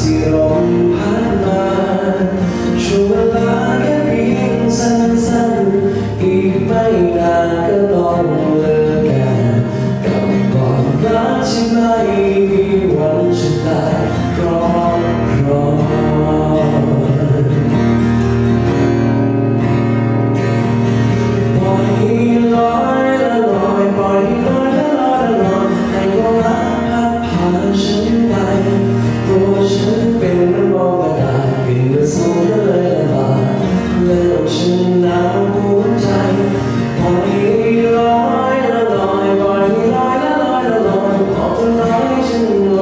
ที่ลมพันมาช่วงเวลาแค่เพียงสั้นๆอีกไม่นานก็ 多热，多爱。